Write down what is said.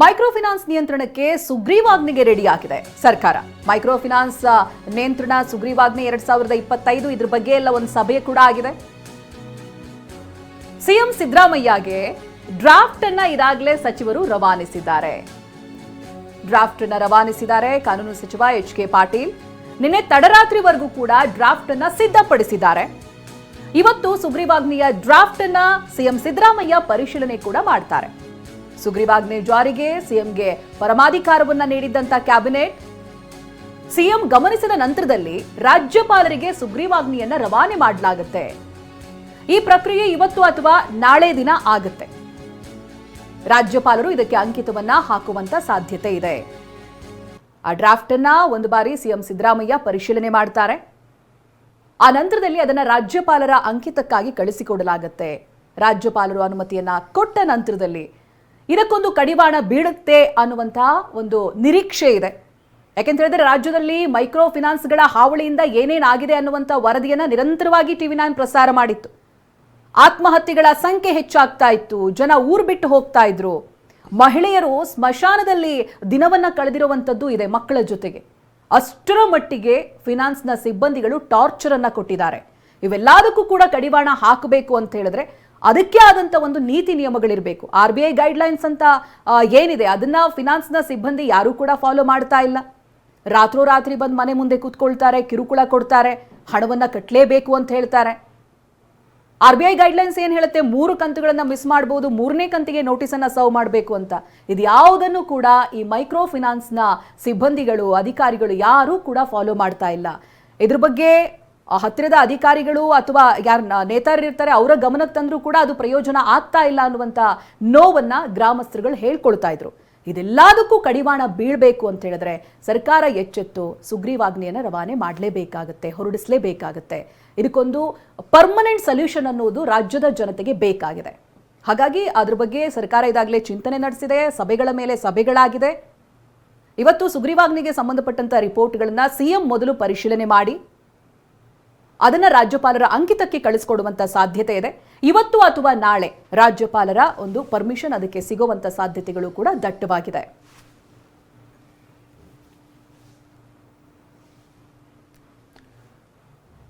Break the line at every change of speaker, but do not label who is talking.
Micro finance ನಿಯಂತ್ರಣಕ್ಕೆ ಸುಗ್ರೀವಾಜ್ಞೆಗೆ ರೆಡಿಯಾಗಿದೆ ಸರ್ಕಾರ. ಮೈಕ್ರೋ ಫಿನಾನ್ಸ್ ನಿಯಂತ್ರಣ ಸುಗ್ರೀವಾಜ್ಞೆ ಎರಡ್ ಸಾವಿರದ ಇಪ್ಪತ್ತೈದು ಇದ್ರ ಬಗ್ಗೆ ಎಲ್ಲ ಒಂದು ಸಭೆ ಕೂಡ ಆಗಿದೆ. ಸಿಎಂ ಸಿದ್ದರಾಮಯ್ಯಗೆ ಡ್ರಾಫ್ಟ್ ಅನ್ನ ಇದಾಗಲೇ ಸಚಿವರು ರವಾನಿಸಿದ್ದಾರೆ. ಡ್ರಾಫ್ಟ್ ಅನ್ನ ರವಾನಿಸಿದ್ದಾರೆ ಕಾನೂನು ಸಚಿವ ಎಚ್ ಕೆ ಪಾಟೀಲ್. ನಿನ್ನೆ ತಡರಾತ್ರಿವರೆಗೂ ಕೂಡ ಡ್ರಾಫ್ಟ್ ಅನ್ನ ಸಿದ್ಧಪಡಿಸಿದ್ದಾರೆ. ಇವತ್ತು ಸುಗ್ರೀವಾಜ್ಞೆಯ ಡ್ರಾಫ್ಟ್ ಅನ್ನ ಸಿಎಂ ಸಿದ್ದರಾಮಯ್ಯ ಪರಿಶೀಲನೆ ಕೂಡ ಮಾಡ್ತಾರೆ. ಸುಗ್ರೀವಾಜ್ಞೆ ಜಾರಿಗೆ ಸಿಎಂಗೆ ಪರಮಾಧಿಕಾರವನ್ನ ನೀಡಿದ್ದಂತ ಕ್ಯಾಬಿನೆಟ್. ಸಿಎಂ ಗಮನಿಸಿದ ನಂತರದಲ್ಲಿ ರಾಜ್ಯಪಾಲರಿಗೆ ಸುಗ್ರೀವಾಜ್ಞೆಯನ್ನ ರವಾನೆ ಮಾಡಲಾಗುತ್ತೆ. ಈ ಪ್ರಕ್ರಿಯೆ ಇವತ್ತು ಅಥವಾ ನಾಳೆ ದಿನ ಆಗುತ್ತೆ. ರಾಜ್ಯಪಾಲರು ಇದಕ್ಕೆ ಅಂಕಿತವನ್ನ ಹಾಕುವಂತ ಸಾಧ್ಯತೆ ಇದೆ. ಆ ಡ್ರಾಫ್ಟ್ ಅನ್ನ ಒಂದು ಬಾರಿ ಸಿಎಂ ಸಿದ್ದರಾಮಯ್ಯ ಪರಿಶೀಲನೆ ಮಾಡ್ತಾರೆ. ಆ ನಂತರದಲ್ಲಿ ಅದನ್ನ ರಾಜ್ಯಪಾಲರ ಅಂಕಿತಕ್ಕಾಗಿ ಕಳಿಸಿಕೊಡಲಾಗುತ್ತೆ. ರಾಜ್ಯಪಾಲರು ಅನುಮತಿಯನ್ನ ಕೊಟ್ಟ ನಂತರದಲ್ಲಿ ಇದಕ್ಕೊಂದು ಕಡಿವಾಣ ಬೀಳುತ್ತೆ ಅನ್ನುವಂತಹ ಒಂದು ನಿರೀಕ್ಷೆ ಇದೆ. ಯಾಕೆಂತ ಹೇಳಿದ್ರೆ ರಾಜ್ಯದಲ್ಲಿ ಮೈಕ್ರೋ ಫಿನಾನ್ಸ್ಗಳ ಹಾವಳಿಯಿಂದ ಏನೇನಾಗಿದೆ ಅನ್ನುವಂಥ ವರದಿಯನ್ನು ನಿರಂತರವಾಗಿ ಟಿವಿ ನೈನ್ ಪ್ರಸಾರ ಮಾಡಿತ್ತು. ಆತ್ಮಹತ್ಯೆಗಳ ಸಂಖ್ಯೆ ಹೆಚ್ಚಾಗ್ತಾ ಇತ್ತು, ಜನ ಊರು ಬಿಟ್ಟು ಹೋಗ್ತಾ ಇದ್ರು. ಮಹಿಳೆಯರು ಸ್ಮಶಾನದಲ್ಲಿ ದಿನವನ್ನ ಕಳೆದಿರುವಂಥದ್ದು ಇದೆ ಮಕ್ಕಳ ಜೊತೆಗೆ. ಅಷ್ಟರ ಮಟ್ಟಿಗೆ ಫಿನಾನ್ಸ್ನ ಸಿಬ್ಬಂದಿಗಳು ಟಾರ್ಚರನ್ನು ಕೊಟ್ಟಿದ್ದಾರೆ. ಇವೆಲ್ಲದಕ್ಕೂ ಕೂಡ ಕಡಿವಾಣ ಹಾಕಬೇಕು ಅಂತ ಹೇಳಿದ್ರೆ ಅದಕ್ಕೆ ಆದಂತ ಒಂದು ನೀತಿ ನಿಯಮಗಳಿರಬೇಕು. ಆರ್ ಬಿ ಐ ಗೈಡ್ಲೈನ್ಸ್ ಅಂತ ಏನಿದೆ? ಅದನ್ನ ಫಿನಾನ್ಸ್ನ ಸಿಬ್ಬಂದಿ ಯಾರೂ ಕೂಡ ಫಾಲೋ ಮಾಡ್ತಾ ಇಲ್ಲ. ರಾತ್ರೋರಾತ್ರಿ ಬಂದು ಮನೆ ಮುಂದೆ ಕೂತ್ಕೊಳ್ತಾರೆ, ಕಿರುಕುಳ ಕೊಡ್ತಾರೆ, ಹಣವನ್ನ ಕಟ್ಟಲೇಬೇಕು ಅಂತ ಹೇಳ್ತಾರೆ. ಆರ್ ಬಿ ಐ ಗೈಡ್ಲೈನ್ಸ್ ಏನು ಹೇಳುತ್ತೆ? ಮೂರು ಕಂತುಗಳನ್ನು ಮಿಸ್ ಮಾಡಬಹುದು ಮೂರನೇ ಕಂತಿಗೆ ನೋಟಿಸ್ ಅನ್ನ ಸರ್ವ್ ಮಾಡಬೇಕು ಅಂತ. ಇದು ಯಾವುದನ್ನು ಕೂಡ ಈ ಮೈಕ್ರೋ ಫಿನಾನ್ಸ್ನ ಸಿಬ್ಬಂದಿಗಳು, ಅಧಿಕಾರಿಗಳು ಯಾರೂ ಕೂಡ ಫಾಲೋ ಮಾಡ್ತಾ ಇಲ್ಲ. ಇದ್ರ ಬಗ್ಗೆ ಹತ್ತಿರದ ಅಧಿಕಾರಿಗಳು ಅಥವಾ ಯಾರು ನೇತಾರರಿರ್ತಾರೆ ಅವರ ಗಮನಕ್ಕೆ ತಂದರೂ ಕೂಡ ಅದು ಪ್ರಯೋಜನ ಆಗ್ತಾ ಇಲ್ಲ ಅನ್ನುವಂಥ ನೋವನ್ನು ಗ್ರಾಮಸ್ಥರುಗಳು ಹೇಳ್ಕೊಳ್ತಾ ಇದ್ರು. ಇದೆಲ್ಲದಕ್ಕೂ ಕಡಿವಾಣ ಬೀಳಬೇಕು ಅಂತ ಹೇಳಿದ್ರೆ ಸರ್ಕಾರ ಎಚ್ಚೆತ್ತು, ಸುಗ್ರೀವಾಜ್ಞೆಯನ್ನು ರವಾನೆ ಮಾಡಲೇಬೇಕಾಗತ್ತೆ, ಹೊರಡಿಸಲೇಬೇಕಾಗತ್ತೆ. ಇದಕ್ಕೊಂದು ಪರ್ಮನೆಂಟ್ ಸೊಲ್ಯೂಷನ್ ಅನ್ನೋದು ರಾಜ್ಯದ ಜನತೆಗೆ ಬೇಕಾಗಿದೆ. ಹಾಗಾಗಿ ಅದ್ರ ಬಗ್ಗೆ ಸರ್ಕಾರ ಇದಾಗಲೇ ಚಿಂತನೆ ನಡೆಸಿದೆ, ಸಭೆಗಳ ಮೇಲೆ ಸಭೆಗಳಾಗಿದೆ. ಇವತ್ತು ಸುಗ್ರೀವಾಜ್ಞೆಗೆ ಸಂಬಂಧಪಟ್ಟಂತ ರಿಪೋರ್ಟ್ಗಳನ್ನ ಸಿಎಂ ಮೊದಲು ಪರಿಶೀಲನೆ ಮಾಡಿ ಅದನ್ನ ರಾಜ್ಯಪಾಲರ ಅಂಕಿತಕ್ಕೆ ಕಳಿಸಿಕೊಡುವಂತ ಸಾಧ್ಯತೆ ಇದೆ. ಇವತ್ತು ಅಥವಾ ನಾಳೆ ರಾಜ್ಯಪಾಲರ ಒಂದು ಪರ್ಮಿಷನ್ ಅದಕ್ಕೆ ಸಿಗುವಂತ ಸಾಧ್ಯತೆಗಳು ಕೂಡ ದಟ್ಟವಾಗಿದೆ.